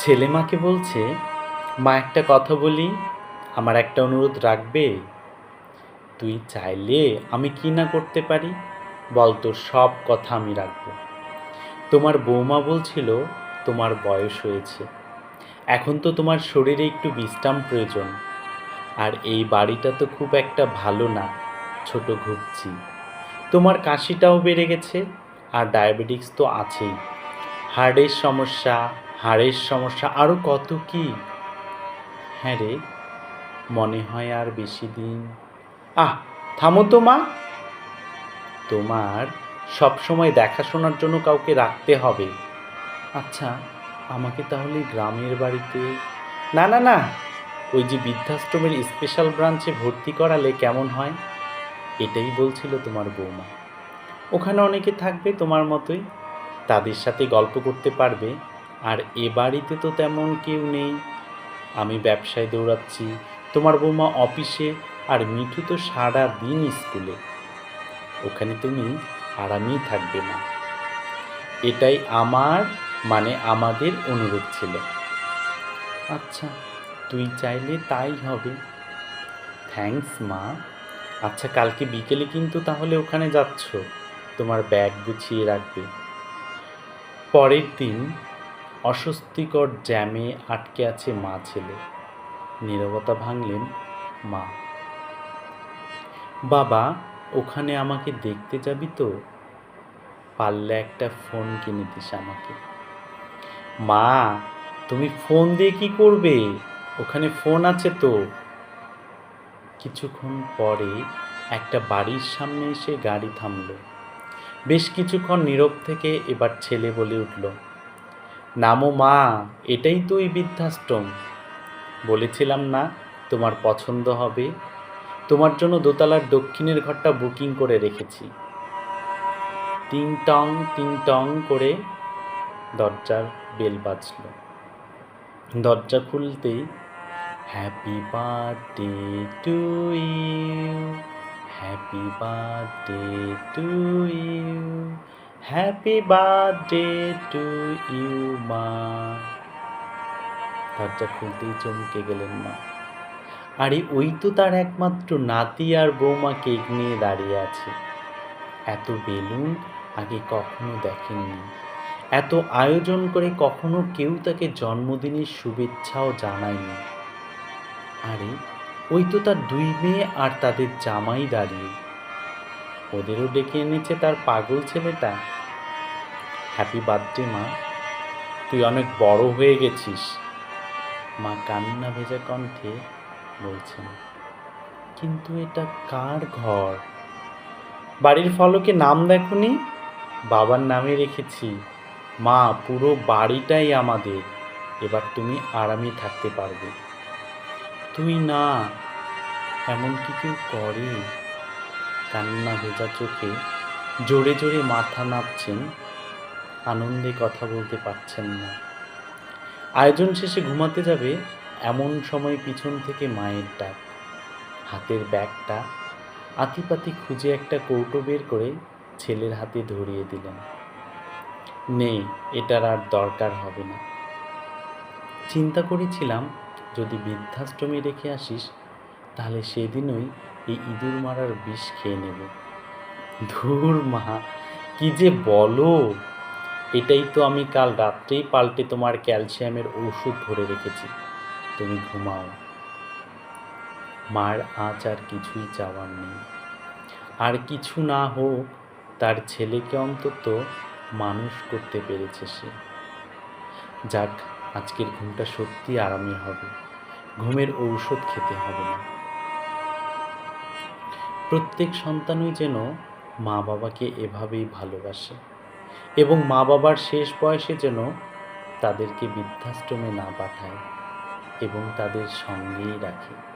ছেলে মাকে বলছে, মা, একটা কথা বলি, আমার একটা অনুরোধ রাখবে। তুই চাইলে আমি কি না করতে পারি? বল তোর সব কথা আমি রাখব। তোমার বৌমা বলছিল, তোমার বয়স হয়েছে। এখন তো তোমার শরীরে একটু বিশ্রাম প্রয়োজন। আর এই বাড়িটা তো খুব একটা ভালো না, ছোট ঘুরছি। তোমার কাশিটাও বেড়ে গেছে, আর ডায়াবেটিক্স তো আছেই। হার্টের সমস্যা হাড়ের সমস্যা আরও কত কি? হ্যাঁ রে, মনে হয় আর বেশি দিন। আহ, থামো তো মা। তোমার সব সময় দেখাশোনার জন্য কাউকে রাখতে হবে। আচ্ছা আমাকে তাহলে গ্রামের বাড়িতে না না না, ওই যে বৃদ্ধাশ্রমের স্পেশাল ব্রাঞ্চে ভর্তি করালে কেমন হয়? এটাই বলছিল তোমার বৌমা। ওখানে অনেকে থাকবে তোমার মতোই। তাদের সাথে গল্প করতে পারবে। আর এ বাড়িতে তো তেমন কেউ নেই। আমি ব্যবসায় দৌড়াচ্ছি, তোমার বৌমা অফিসে, আর মিঠু তো সারা দিন স্কুলে। ওখানে তুমি আরামেই থাকবে না এটাই আমার মানে আমাদের অনুরোধ ছিল। আচ্ছা তুই চাইলে তাই হবে। থ্যাঙ্কস মা। আচ্ছা কালকে বিকেলে কিন্তু তাহলে ওখানে যাচ্ছ। তোমার ব্যাগ গুছিয়ে রাখবে। পরের দিন অস্বস্তিকর জ্যামে আটকে আছে মা ছেলে। নীরবতা ভাঙলেন মা। বাবা, ওখানে আমাকে দেখতে যাবি তো? পারলে একটা ফোন কিনে দিস আমাকে। মা, তুমি ফোন দিয়ে কি করবে? ওখানে ফোন আছে তো। কিছুক্ষণ পরে একটা বাড়ির সামনে এসে গাড়ি থামলো। বেশ কিছুক্ষণ নীরব থেকে এবার ছেলে বলে উঠল নামো মা, এটাই তো ওই বৃদ্ধাশ্রম। বলেছিলাম না তোমার পছন্দ হবে? তোমার জন্য দোতলার দক্ষিণের ঘরটা বুকিং করে রেখেছি। টিং টং টিং টং করে দরজার বেল বাজল। দরজা খুলতেই happy birthday to you happy birthday to you happy birthday to you মা দরজা খুলতেই চমকে গেলেন মা। আরে, ওই তো তার একমাত্র নাতি আর বৌমা কেক নিয়ে দাঁড়িয়ে আছে। এত বেলুন আগে কখনো দেখেননি। এত আয়োজন করে কখনো কেউ তাকে জন্মদিনের শুভেচ্ছাও জানায়নি। আরে, ওই তো তার দুই মেয়ে আর তাদের জামাই দাঁড়িয়ে। ওদেরও ডেকে এনেছে তার পাগল ছেলেটা। হ্যাপি বার্থডে মা। তুই অনেক বড় হয়ে গেছিস। মা কান্না ভেজা কণ্ঠে বলছেন, কিন্তু এটা কার ঘর? বাড়ির ফলকে নাম দেখনি? বাবার নামে রেখেছি। মা, পুরো বাড়িটাই আমাদের। এবার তুমি আরামে থাকতে পারবে। তুই না, এমন কি কেউ করে? কান্না ভেজা চোখে জোরে জোরে মাথা নাপছেন আনন্দে কথা বলতে পারছেন না। আয়োজন শেষে ঘুমাতে যাবে এমন সময় পিছন থেকে মায়ের ডাক। হাতের ব্যাগটা আতিপাতি খুঁজে একটা কৌটো বের করে ছেলের হাতে ধরিয়ে দিলেন। নেই এটার আর দরকার হবে না। চিন্তা করেছিলাম, যদি বৃদ্ধাশ্রমে রেখে আসিস, তাহলে সেদিনই এই ইঁদুর মারার বিষ খেয়ে নেব। ধুর মা, কি যে বলো! এটাই তো আমি কাল রাত্রেই পাল্টে তোমার ক্যালসিয়ামের ওষুধ ভরে রেখেছি। তুমি ঘুমাও। মার আজ আর কিছুই চাওয়ার নেই। আর কিছু না হোক, তার ছেলেকে অন্তত মানুষ করতে পেরেছে সে। যাক, আজকের ঘুমটা সত্যি আরামের হবে। ঘুমের ঔষধ খেতে হবে না। প্রত্যেক সন্তানই যেন মা বাবাকে এভাবেই ভালোবাসে। এবং মা বাবার শেষ বয়সে যেন তাদেরকে বৃদ্ধাশ্রমে না পাঠায় এবং তাদের সঙ্গেই রাখে।